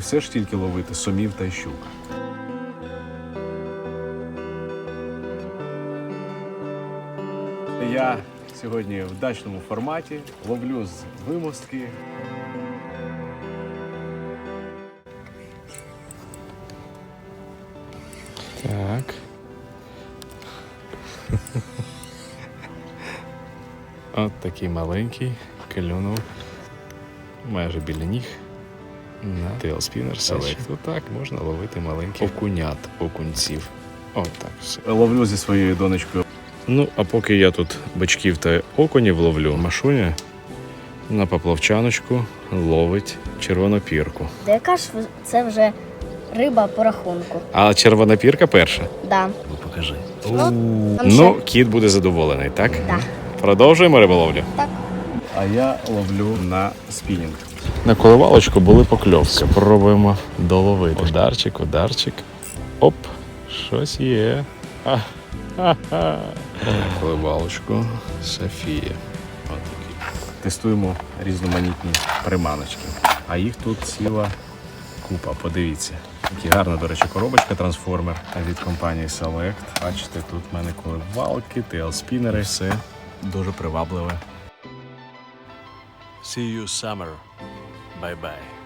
все ж тільки ловити сомів та щук. Я сьогодні в дачному форматі ловлю з вимостки. Так. От такий маленький клюнув майже біля ніг на Spinner Select. Отак можна ловити маленьких окунят, окунців. Отак все. Ловлю зі своєю донечкою. Ну, а поки я тут бачків та окунів ловлю, Машуня на поплавчаночку ловить червонопірку. Та яка ж це вже риба по рахунку? А червонопірка перша. Да. Ну, покажи. Ну, Ну, ще- кіт буде задоволений, так? Да. Продовжуємо риболовлю. Так. А я ловлю на спінінг. На коливалочку були покльовки. Пробуємо доловити. Ударчик, ударчик. Оп, щось є. А. На коливалочку Софія. Тестуємо різноманітні приманочки. А їх тут ціла купа. Подивіться. Які гарна, до речі, коробочка трансформер від компанії Select. Бачите, тут в мене коливалки, тейлспінери, все дуже привабливе. See you summer. 拜拜。